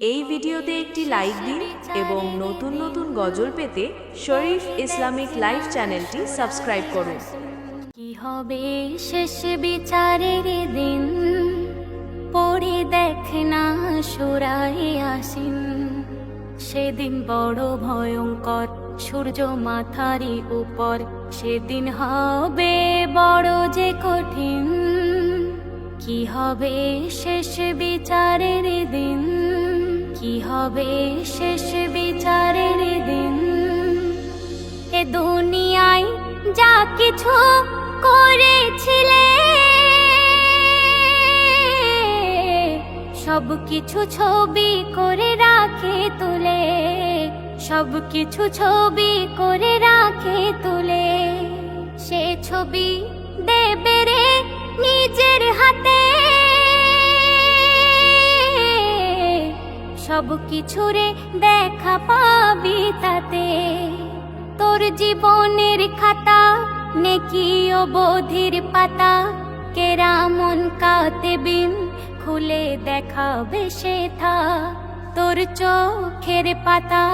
এই ভিডিওতে একটি লাইক দিন এবং নতুন নতুন গজল পেতে শরীফ ইসলামিক লাইভ চ্যানেলটি সাবস্ক্রাইব করুন। কি হবে শেষ বিচারের দিন? পড়ে দেখ না সুরাই আসিন। সেদিন বড় ভয়ঙ্কর, সূর্য মাথারি উপর। সেদিন হবে বড় যে কঠিন। কি হবে শেষ বিচারের দিন? কি হবে শেষ বিচারের দিন? এ দুনিয়ায় যা কিছু করেছিলে, সব কিছু ছবি করে রাখে তুলে, সব কিছু ছবি করে রাখে তুলে। সে ছবি দেবে রে নিজের হাতে। সব কিছুরে দেখা পাবি তাতে। তোর জীবনের খাতা, নেকি ও বোধির পাতা কেরামন কাতে বিন খুলে দেখাবে সে থা তোর চোখের পাতা,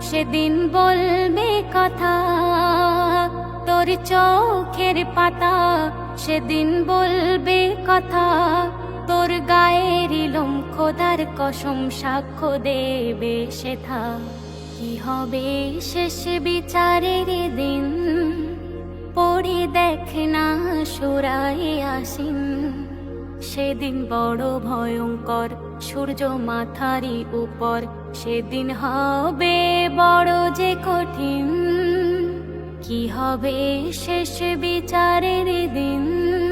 সেদিন বলবে কথা। তোর চোখের পাতা, সেদিন বলবে কথা। তোর গায়ের ইলম খোদার কসম সাক্ষ্য দেবে সেথা। কি হবে শেষ বিচারের দিন? পড়ে দেখ না সুরাই আসিন। সেদিন বড় ভয়ঙ্কর, সূর্য মাথারি উপর। সেদিন হবে বড় যে কঠিন। কি হবে শেষ বিচারের দিন?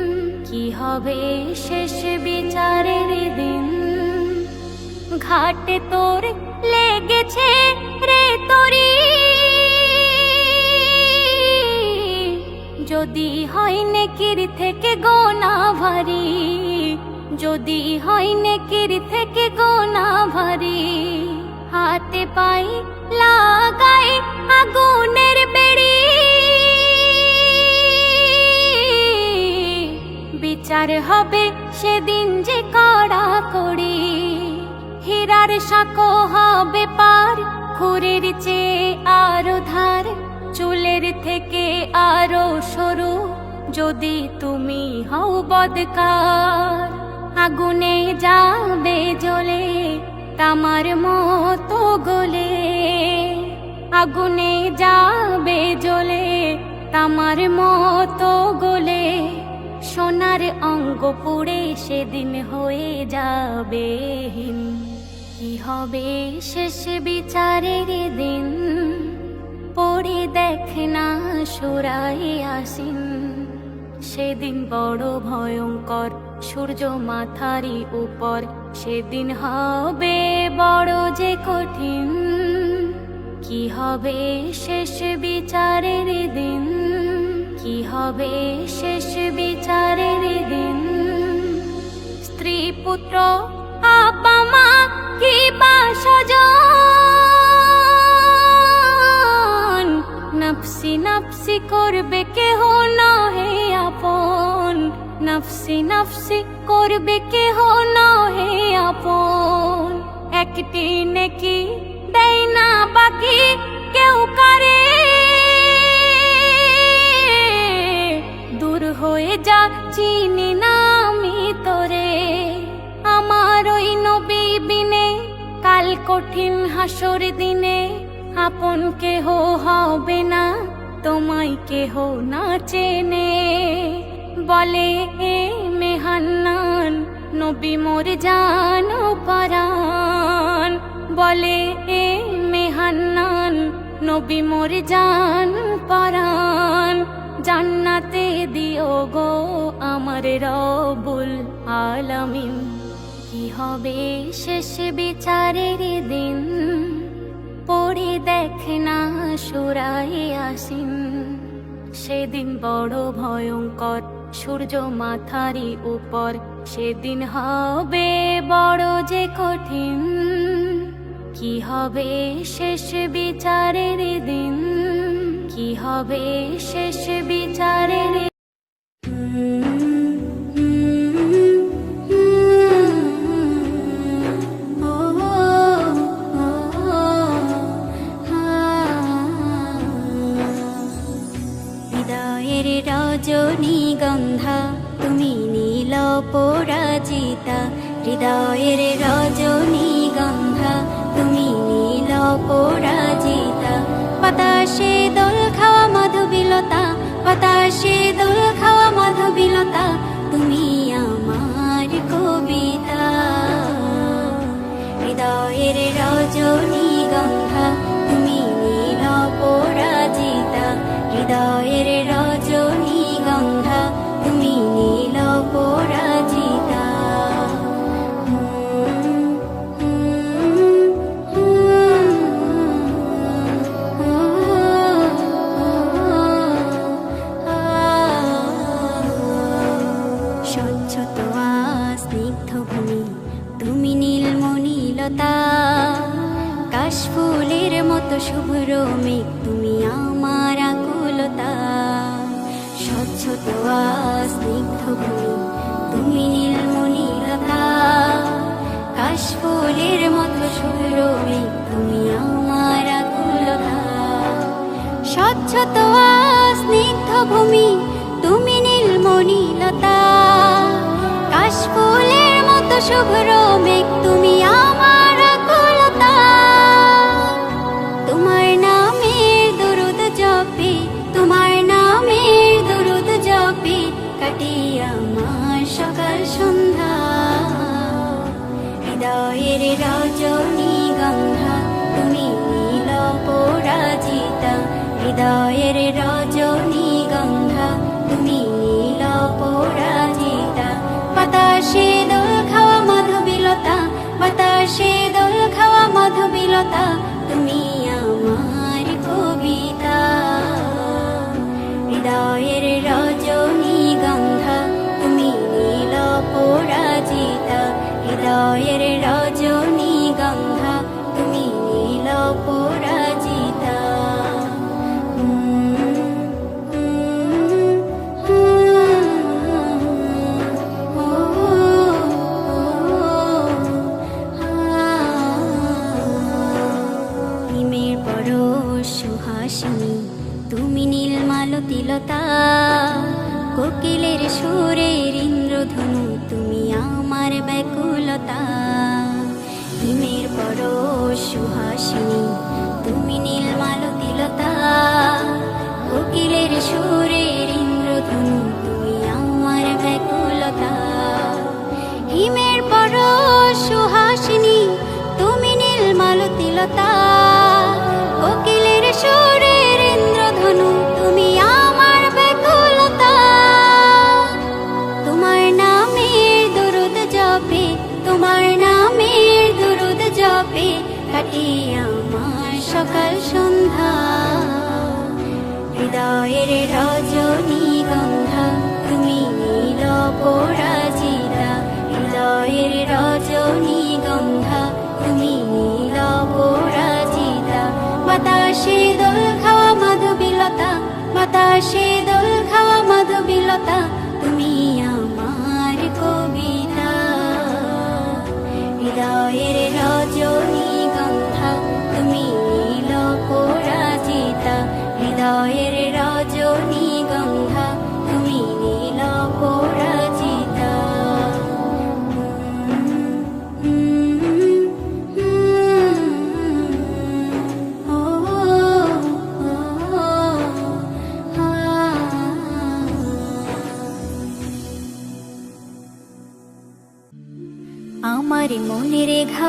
কি হবে শেষ বিচারের দিন? ঘাটে তোর লেগেছে রে তরি। যদি হয় নেকির থেকে গোনা ভারী যদি হয় নেকির থেকে গোনা ভারী হাতে পাই লাগাই আগুনের বেড়ি হবে সেদিন যে কড়া করি হীরার সাঁকো হবে পার, খুরের চেয়ে আরও ধার। চুলের থেকে আরও সরু, যদি তুমি হও বদকার। আগুনে যাবে জ্বলে তামার মতো গলে। আগুনে যাবে জ্বলে তামার মতো গলে। সোনার অঙ্গ পুড়ে সেদিন হয়ে যাবে হীন। কি হবে শেষ বিচারের দিন? পড়ে দেখ না সুরাই আসিন। সেদিন বড় ভয়ঙ্কর সূর্য মাথারি উপর সেদিন হবে বড় যে কঠিন। কি হবে শেষ বিচারের দিন? কি হবে শেষ বিচারের দিন? স্ত্রী, পুত্র, আপা, মা, কি বা স্বজন? নফসি নফসি করবে কেহ নহে আপন? নফসি নফসি করবে কেহ নহে আপন? একটি নেকি দেয় না বাকি, কেউ কারে হয়ে যা চিনি না আমি তোরে। আমার ওই নবী বিনে, কাল কঠিন হাসর দিনে, আপন কেহ হবে না, তোমায় কেহ না চেনে। বলে, এ মেহান্নান, নবী মোর জান পরান বলে, এ মেহান্নান, নবী মোর জান পরান জান্নাতে দিও গো আমার রবুল আলামিন। কি হবে শেষ বিচারের দিন? পড়ে দেখ না সুরাই আসিন। সেদিন বড় ভয়ঙ্কর, সূর্য মাথারি উপর। সেদিন হবে বড় যে কঠিন। কি হবে শেষ বিচারের দিন? কি হবে শেষ বিচারের ভূমি তুমি নীলমণিলতা। কাশফুলের মতো শুভ্র মেঘ, তুমি আমার আকুলতা। তোমার নামের দরুদ জপে, তোমার নামের দরুদ জপে কাটি আমার সকাল সন্ধ্যা। হৃদয়ের রজনী গন্ধা, তুমি নীল পরাজিতা। হৃদয়ের রজনী পরাজিতা 大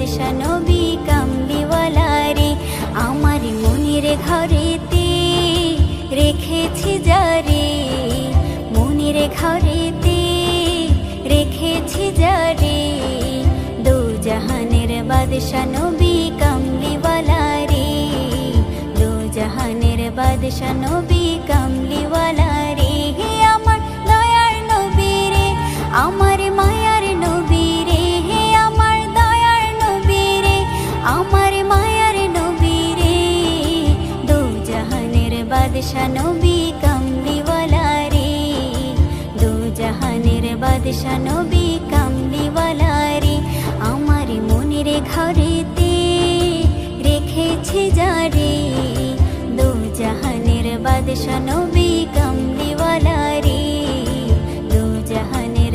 বাদশা কামলিওয়ালা রে, আমার মনের রেখেছি রেখেছি দু জাহানের বাদশা কামলিওয়ালা রে, দু আমার দয়ার নবী রে, আমার মায়ার বাদশা কামলিওয়ালা রে দু জাহানের বাদশা রেখেছি দু জাহানের দু জাহানের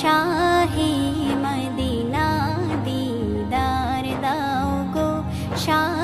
शाहि मदिनादिर शा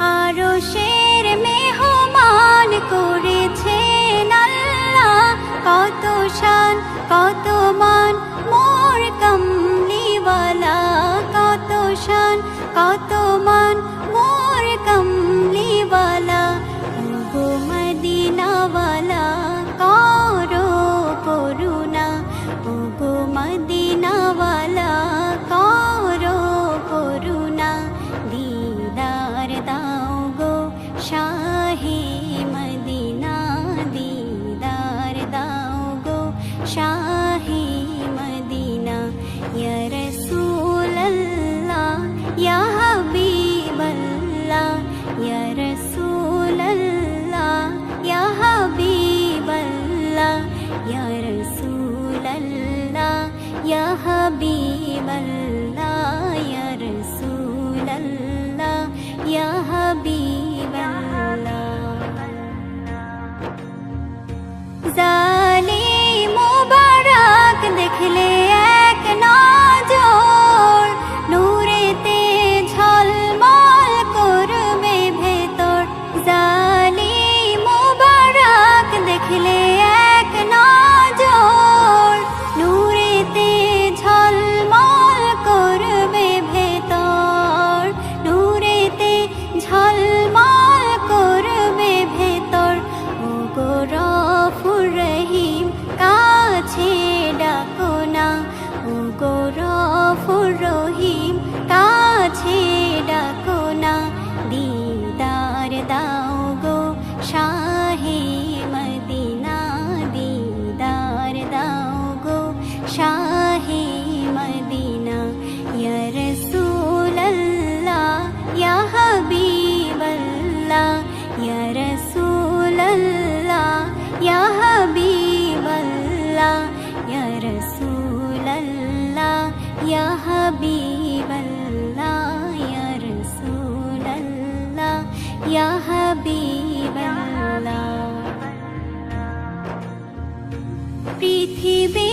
আরও শের মেহমান করেছেন আল্লাহ। কত কত মান মোর কমলিওয়ালা। কত কত মান দেখলে পৃথিবী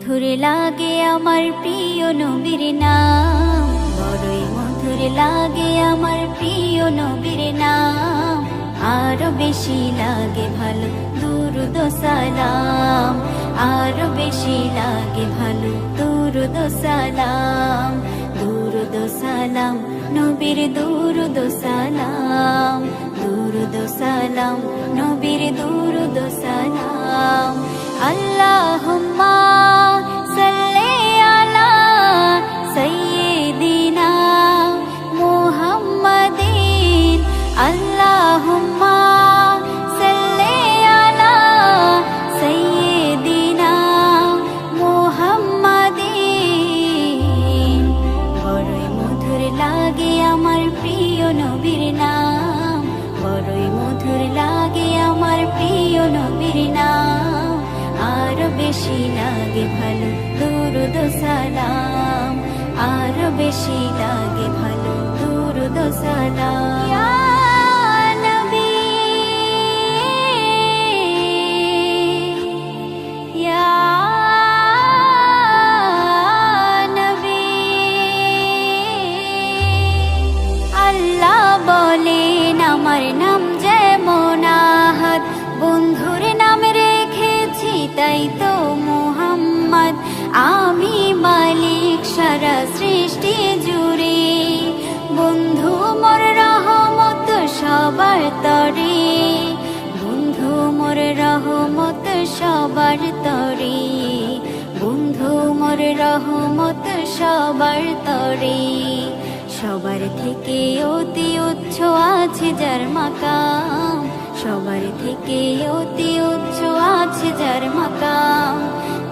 মধুর লাগে আমার প্রিয় নবীর নাম। বড়ই মধুর লাগে আমার প্রিয় নবীর নাম। আরও বেশি লাগে ভালো দুরুদ সালাম। আরও বেশি লাগে ভালো দুরুদ সালাম। দুরুদ সালাম, নবীর দুরুদ সালাম। দুরুদ সালাম, নবীর দুরুদ সালাম। আল্লাহ সবার তরে। বন্ধু, মোর রহমত সবার তরে। সবার থেকে অতি উচ্চ আছে যার মাকাম। সবার থেকে অতি উচ্চ আছে যার মাকাম।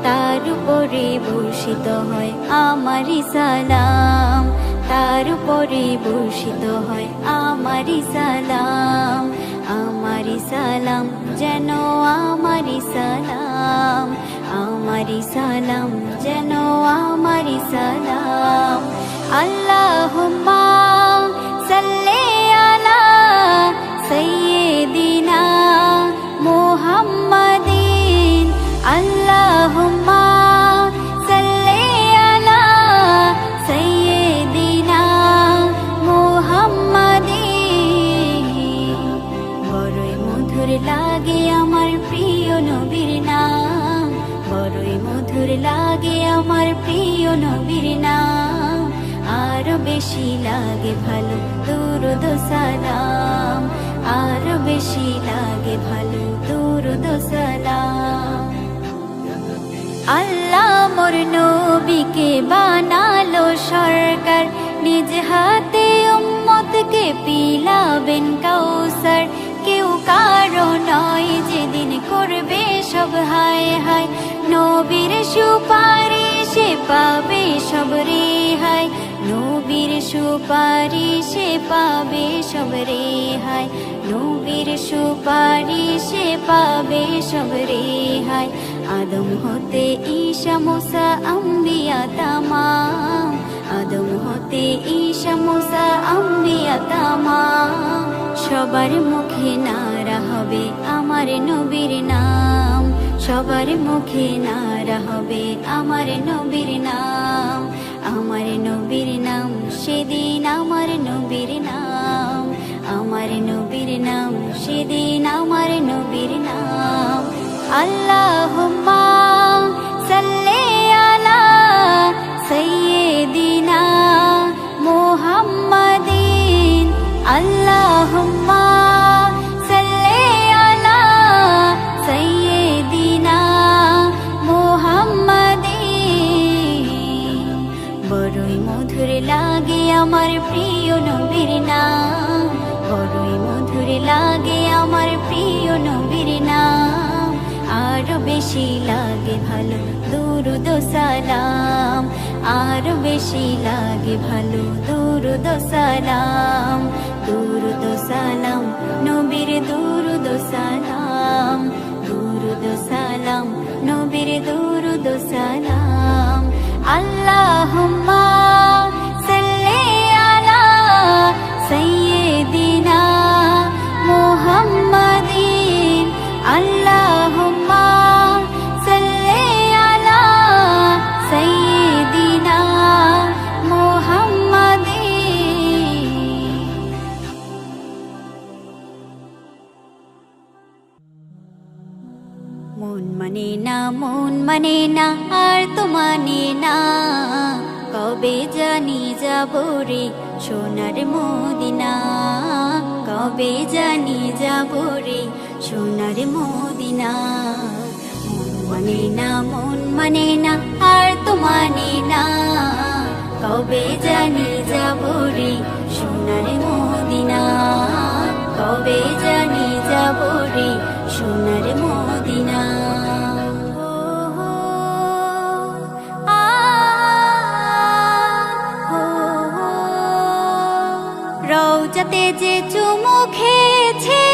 তার উপরে ভূষিত হয় আমারই সালাম। তার উপরে ভূষিত হয় আমারই সালাম। আমারই সালাম যেন আমারি সালাম আমারি সালাম যেন আমারি সালাম। আল্লাহুম্মা বেশি লাগে ভালো, দুরুদ সালাম। আরও বেশি লাগে ভালো, দুরুদ সালাম। আল্লাহ মোর নবীকে বানালো সরকার। নিজ হাতে উম্মতকে পিলাবেন কাউসার। কেউ কারও নয় যেদিন করবে সব হায় হায়। নবীর সুপারিশে পাবে সব রেহাই। নবীর সুপারিশে পাবে সব রেহাই। নবীর সুপারিশে পাবে সব রেহাই। আদম হতে ঈশা, মুসা, আম্বিয়া, তামাম। আদম হতে ঈশা, মুসা, আম্বিয়া, তামাম। সবার মুখে নারা হবে আমার নবীর নাম। সবার মুখে নারা হবে আমার নবীর নাম। আমার নবীর নাম সেদিন আমার নবীর নাম। আমার নবীর নাম সেদিন আমার নবীর নাম। আল্লাহুম্মা সাল্লি আলা সাইয়্যিদিনা মুহাম্মাদিন। আল্লাহুম্মা বড়ই মধুর লাগে আমার প্রিয় নবীর নাম। আরও বেশি লাগে ভালো, দুরুদ সালাম। আরও বেশি লাগে ভালো, দুরুদ সালাম। দুরুদ সালাম, নবীর দুরুদ সালাম। দুরুদ সালাম, নবীর দুরুদ সালাম। আল্লাহুম্মা মন না, আর তো মানে না। কবে জানি যাব রে সোনার মদিনা। কবে জানি যাব রে সোনার মদিনা। মন মানে না, মন মানে না, আর তো মানে না। কবে জানি যাব রে সোনার মদিনা। কবে জানি যাব রে সোনার মদিনা। রৌজাতে যে চুমু খেয়েছে,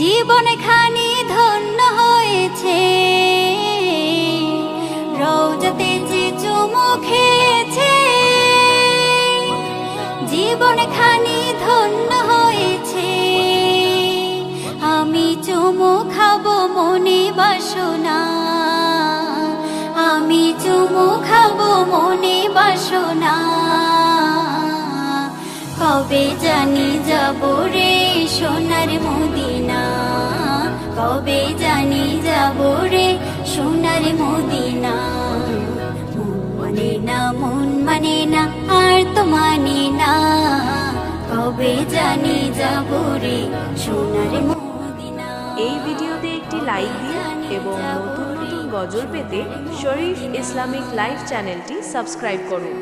জীবন খানি ধন্য হয়েছে। রৌজাতে যে চুমু খেয়েছে, জীবন খানি ধন্য হয়েছে। আমি চুমু খাব মনে বাসনা, আমি চুমু খাব মনে বাসনা। কবে জানি যাব রে সোনার মদিনা? কবে জানি যাব রে সোনার মদিনা? মন না মন মানে না আর তো মানে না। কবে জানি যাব রে সোনার মদিনা? এই ভিডিওতে একটি লাইক দিন এবং নতুন নতুন গজল পেতে শরীফ ইসলামিক লাইভ চ্যানেলটি সাবস্ক্রাইব করুন।